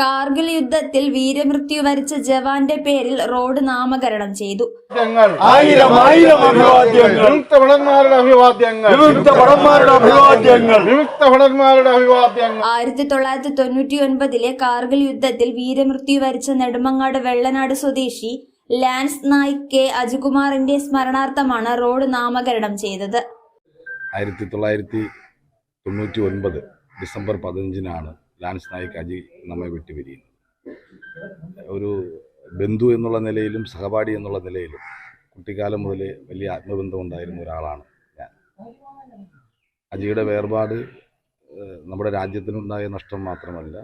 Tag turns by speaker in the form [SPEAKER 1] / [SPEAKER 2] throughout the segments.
[SPEAKER 1] കാർഗിൽ യുദ്ധത്തിൽ വീരമൃത്യു വരിച്ച ജവാന്റെ പേരിൽ റോഡ് നാമകരണം ചെയ്തു.
[SPEAKER 2] ഞങ്ങൾ
[SPEAKER 3] ആയിരം ആയിരം അഭിവാദ്യങ്ങൾ.
[SPEAKER 2] വിമുക്ത ഭടന്മാരുടെ അഭിവാദ്യങ്ങൾ.
[SPEAKER 3] വിമുക്ത ഭടന്മാരുടെ അഭിവാദ്യങ്ങൾ.
[SPEAKER 2] വിമുക്ത ഭടന്മാരുടെ അഭിവാദ്യങ്ങൾ.
[SPEAKER 1] ആയിരത്തി തൊള്ളായിരത്തി തൊണ്ണൂറ്റി ഒൻപതിലെ കാർഗിൽ യുദ്ധത്തിൽ വീരമൃത്യു വരിച്ച നെടുമങ്ങാട് വെള്ളനാട് സ്വദേശി ലാൻസ് നായിക് കെ അജുകുമാറിന്റെ സ്മരണാർത്ഥമാണ് റോഡ് നാമകരണം ചെയ്തത്.
[SPEAKER 4] ആയിരത്തി തൊള്ളായിരത്തി തൊണ്ണൂറ്റി ഒൻപത് ഡിസംബർ പതിനഞ്ചിനാണ് ലാൻസ് നായിക് അജി നമ്മെ വിട്ടുപിരിയുന്നത് ഒരു ബന്ധു എന്നുള്ള നിലയിലും സഹപാഠി എന്നുള്ള നിലയിലും കുട്ടിക്കാലം മുതൽ വലിയ ആത്മബന്ധം ഉണ്ടായിരുന്ന ഒരാളാണ് ഞാൻ. അജിയുടെ വേർപാട് നമ്മുടെ രാജ്യത്തിനുണ്ടായ നഷ്ടം മാത്രമല്ല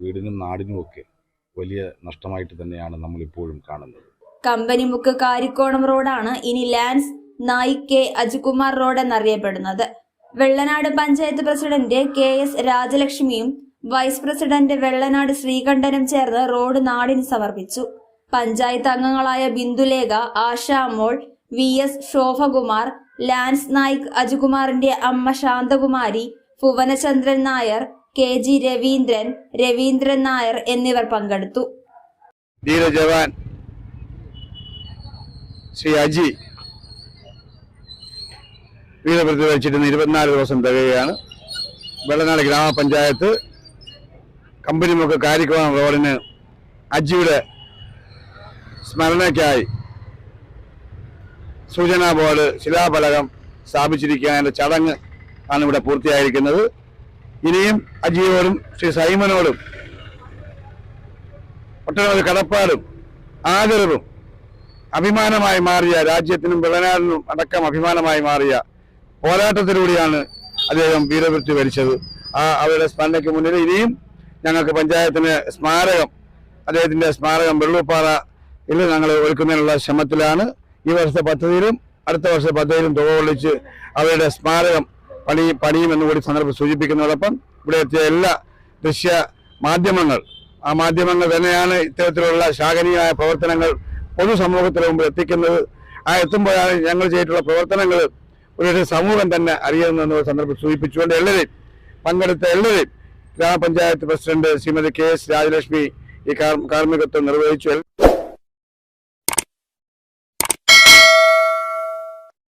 [SPEAKER 4] വീടിനും നാടിനുമൊക്കെ വലിയ നഷ്ടമായിട്ട് തന്നെയാണ് നമ്മൾ ഇപ്പോഴും കാണുന്നത്
[SPEAKER 1] കമ്പനിമുക്ക് കാരിക്കോണം റോഡാണ് ഇനി lance Naik K. Ajikumar road എന്നറിയപ്പെടുന്നത്. Vellanad panchayat president K. S. രാജലക്ഷ്മിയും vice president Vellanad ശ്രീകണ്ഠനും ചേർന്ന് റോഡ് നാടിന് സമർപ്പിച്ചു. പഞ്ചായത്ത് അംഗങ്ങളായ Bindulekha Asha Amol V S Shobhakumar lance Naik അജുകുമാറിന്റെ അമ്മ ശാന്തകുമാരി ഭുവനചന്ദ്രൻ നായർ കെ ജി രവീന്ദ്രൻ രവീന്ദ്രൻ നായർ എന്നിവർ പങ്കെടുത്തു.
[SPEAKER 5] ധീരജവാൻ ശ്രീ ഇരുപത്തിനാല് ദിവസം തികയാണ് വെള്ളനാട് ഗ്രാമപഞ്ചായത്ത് കമ്പനിമുക്ക് കാരിക്കുളം റോഡിന് അജിയുടെ സ്മരണയ്ക്കായി സൂചനാ ബോർഡ് ശിലാഫലകം സ്ഥാപിച്ചിരിക്കാനുള്ള ചടങ്ങ് ആണ് ഇവിടെ പൂർത്തിയായിരിക്കുന്നത്. ഇനിയും അജിയോടും ശ്രീ സൈമനോടും ഒട്ടനവധി കടപ്പാടും ആദരവും അഭിമാനമായി മാറിയ രാജ്യത്തിനും വിളനാടിനും അടക്കം അഭിമാനമായി മാറിയ പോരാട്ടത്തിലൂടെയാണ് അദ്ദേഹം വീരവൃത്തി വരിച്ചത്. ആ അവരുടെ സ്മരണയ്ക്ക് മുന്നിൽ ഇനിയും ഞങ്ങൾക്ക് പഞ്ചായത്തിന് സ്മാരകം അദ്ദേഹത്തിന്റെ സ്മാരകം വെള്ളൂപ്പാറ ഇന്ന് ഞങ്ങൾ ഒരുക്കുന്നതിനുള്ള ശ്രമത്തിലാണ്. ഈ വർഷത്തെ പദ്ധതിയിലും അടുത്ത വർഷത്തെ പദ്ധതിയിലും തുക കൊള്ളിച്ച് അവരുടെ സ്മാരകം പണി പണിയുമെന്ന് കൂടി സന്ദർഭം സൂചിപ്പിക്കുന്നതോടൊപ്പം ഇവിടെ എത്തിയ എല്ലാ ദൃശ്യ മാധ്യമങ്ങൾ ആ മാധ്യമങ്ങൾ തന്നെയാണ് ഇത്തരത്തിലുള്ള ശാഖനീയമായ പ്രവർത്തനങ്ങൾ പൊതുസമൂഹത്തിന് മുമ്പിൽ എത്തിക്കുന്നത്. ആ എത്തുമ്പോഴാണ് ഞങ്ങൾ ചെയ്തിട്ടുള്ള പ്രവർത്തനങ്ങൾ ഒരു സമൂഹം തന്നെ അറിയുന്നതെന്ന് സന്ദർഭം സൂചിപ്പിച്ചുകൊണ്ട് എല്ലാവരെയും പങ്കെടുത്ത എല്ലാവരെയും ഗ്രാമപഞ്ചായത്ത് president Shrimati K S Rajalakshmi ഈ കാർ- കാർമ്മികത്വം നിർവഹിച്ചു.